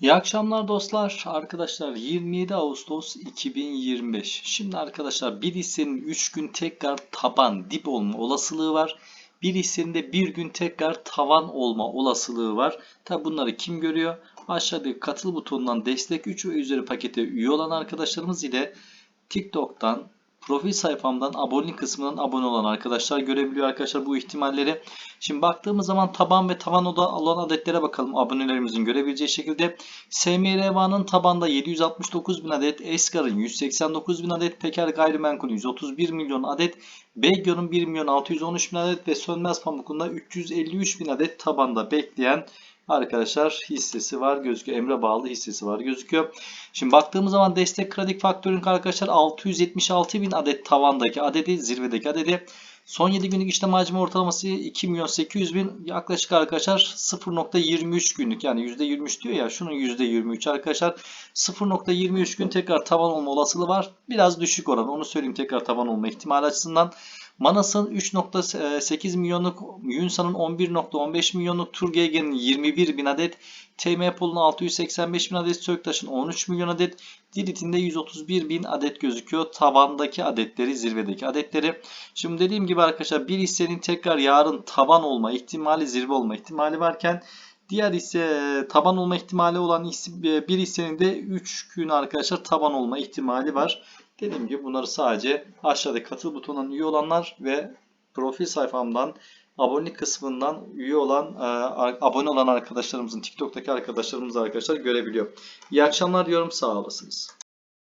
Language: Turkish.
İyi akşamlar dostlar. Arkadaşlar 27 Ağustos 2025. Şimdi arkadaşlar bir hissenin 3 gün tekrar taban dip olma olasılığı var. Bir hissenin de bir gün tekrar tavan olma olasılığı var. Tabi bunları kim görüyor? Aşağıdaki katıl butonundan destek 3 ve üzeri pakete üye olan arkadaşlarımız ile TikTok'tan profil sayfamdan abonelik kısmından abone olan arkadaşlar görebiliyor arkadaşlar bu ihtimalleri. Şimdi baktığımız zaman taban ve tavan oda olan adetlere bakalım abonelerimizin görebileceği şekilde. SMRVA'nın tabanda 769 bin adet, Eskar'ın 189 bin adet, Peker Gayrimenkul'ün 131 milyon adet, Begyo'nun 1 milyon 613 bin adet ve Sönmez Pamuk'un da 353 bin adet tabanda bekleyen arkadaşlar hissesi var gözüküyor. Emre bağlı hissesi var gözüküyor. Şimdi baktığımız zaman destek kredi faktörün arkadaşlar 676 bin adet tavandaki adedi zirvedeki adedi. Son 7 günlük işlem hacmi ortalaması 2 milyon 800 bin yaklaşık arkadaşlar 0.23 günlük yani %23 diyor ya şunun %23 arkadaşlar 0.23 gün tekrar tavan olma olasılığı var. Biraz düşük oran onu söyleyeyim tekrar tavan olma ihtimali açısından. Manas'ın 3.8 milyonluk, Yunsa'nın 11.15 milyonluk, Turgegen'in 21 bin adet, TM Pol'un 685 bin adet, Söktaş'ın 13 milyon adet, Dilit'in de 131 bin adet gözüküyor. Tavandaki adetleri, zirvedeki adetleri. Şimdi dediğim gibi arkadaşlar bir hissenin tekrar yarın taban olma ihtimali, zirve olma ihtimali varken Diğer hisse taban olma ihtimali olan hisse- bir hissenin de 3 gün arkadaşlar taban olma ihtimali var. Dediğim gibi bunları sadece aşağıda katıl butonundan üye olanlar ve profil sayfamdan abonelik kısmından üye olan e, abone olan arkadaşlarımızın TikTok'taki arkadaşlarımız arkadaşlar görebiliyor. İyi akşamlar diyorum sağ olasınız.